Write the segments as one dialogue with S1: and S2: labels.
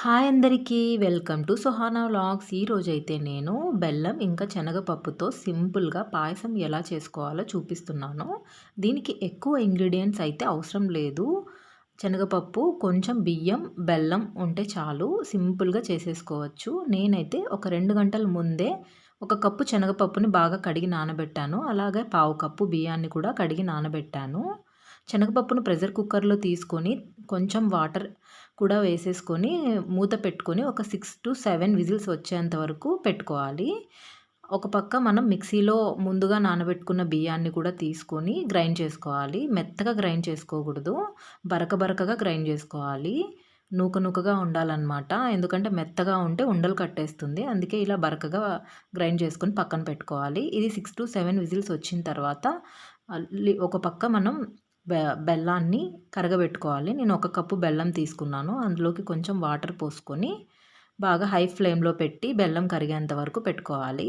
S1: Hi అందరికీ welcome to Suhana vlogs. ఈరోజైతే నేను బెల్లం ఇంకా శనగపప్పుతో సింపుల్గా పాయసం ఎలా చేసుకోవాలో చూపిస్తున్నాను. దీనికి ఎక్కువ ఇంగ్రీడియంట్స్ అయితే అవసరం లేదు. శనగపప్పు కొంచెం బియ్యం బెల్లం ఉంటే చాలు సింపుల్గా చేసేసుకోవచ్చు. నేనైతే ఒక రెండు గంటల ముందే ఒక కప్పు శనగపప్పుని బాగా కడిగి నానబెట్టాను. అలాగే పావు కప్పు బియ్యాన్ని కూడా కడిగి నానబెట్టాను. శనగపప్పును ప్రెషర్ కుక్కర్లో తీసుకొని కొంచెం వాటర్ కూడా వేసేసుకొని మూత పెట్టుకొని ఒక సిక్స్ టు సెవెన్ విజిల్స్ వచ్చేంత వరకు పెట్టుకోవాలి. ఒక పక్క మనం మిక్సీలో ముందుగా నానబెట్టుకున్న బియ్యాన్ని కూడా తీసుకొని గ్రైండ్ చేసుకోవాలి. మెత్తగా గ్రైండ్ చేసుకోకూడదు. బరక బరకగా గ్రైండ్ చేసుకోవాలి. నూక నూకగా ఉండాలన్నమాట. ఎందుకంటే మెత్తగా ఉంటే ఉండలు కట్టేస్తుంది. అందుకే ఇలా బరకగా గ్రైండ్ చేసుకొని పక్కన పెట్టుకోవాలి. ఇది సిక్స్ టు సెవెన్ విజిల్స్ వచ్చిన తర్వాత ఒక పక్క మనం బెల్లాన్ని కరగబెట్టుకోవాలి. నేను ఒక కప్పు బెల్లం తీసుకున్నాను. అందులోకి కొంచెం వాటర్ పోసుకొని బాగా హై ఫ్లేమ్లో పెట్టి బెల్లం కరిగేంత వరకు పెట్టుకోవాలి.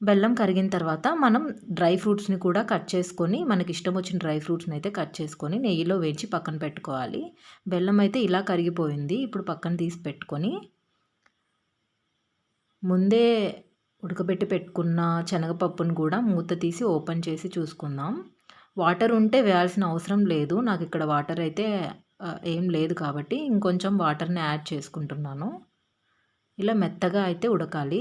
S1: బెల్లం కరిగిన తర్వాత మనం డ్రై ఫ్రూట్స్ని కూడా కట్ చేసుకొని మనకి ఇష్టం వచ్చిన డ్రై ఫ్రూట్స్ని అయితే కట్ చేసుకొని నెయ్యిలో వేయించి పక్కన పెట్టుకోవాలి. బెల్లం అయితే ఇలా కరిగిపోయింది. ఇప్పుడు పక్కన తీసి పెట్టుకొని ముందే ఉడకబెట్టి పెట్టుకున్న శనగపప్పును కూడా మూత తీసి ఓపెన్ చేసి చూసుకుందాం. వాటర్ ఉంటే వేయాల్సిన అవసరం లేదు. నాకు ఇక్కడ వాటర్ అయితే ఏం లేదు కాబట్టి ఇంకొంచెం వాటర్ని యాడ్ చేసుకుంటున్నాను. ఇలా మెత్తగా అయితే ఉడకాలి.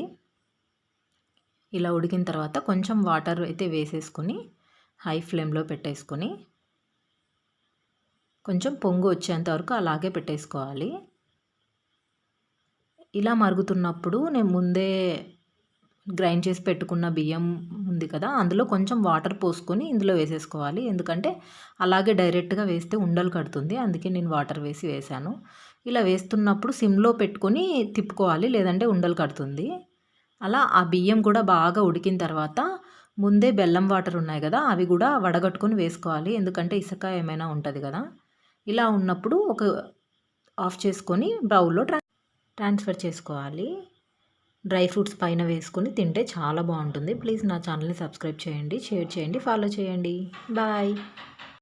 S1: ఇలా ఉడికిన తర్వాత కొంచెం వాటర్ అయితే వేసేసుకొని హై ఫ్లేమ్లో పెట్టేసుకొని కొంచెం పొంగు వచ్చేంత వరకు అలాగే పెట్టేసుకోవాలి. ఇలా మరుగుతున్నప్పుడు నేను ముందే గ్రైండ్ చేసి పెట్టుకున్న బియ్యం ఉంది కదా అందులో కొంచెం వాటర్ పోసుకొని ఇందులో వేసేసుకోవాలి. ఎందుకంటే అలాగే డైరెక్ట్గా వేస్తే ఉండలు కడుతుంది అందుకే నేను వాటర్ వేసి వేసాను ఇలా వేస్తున్నప్పుడు సిమ్లో పెట్టుకొని తిప్పుకోవాలి లేదంటే ఉండలు కడుతుంది. అలా ఆ బియ్యం కూడా బాగా ఉడికిన తర్వాత ముందే బెల్లం వాటర్ ఉన్నాయి కదా అవి కూడా వడగట్టుకొని వేసుకోవాలి. ఎందుకంటే ఇసుక ఏమైనా ఉంటుంది కదా. ఇలా ఉన్నప్పుడు ఒక ఆఫ్ చేసుకొని బౌల్లో ట్రాన్స్ఫర్ చేసుకోవాలి. డ్రై ఫ్రూట్స్ పైన వేసుకొని తింటే చాలా బాగుంటుంది. ప్లీజ్ నా ఛానల్ని సబ్స్క్రైబ్ చేయండి షేర్ చేయండి ఫాలో చేయండి. బాయ్.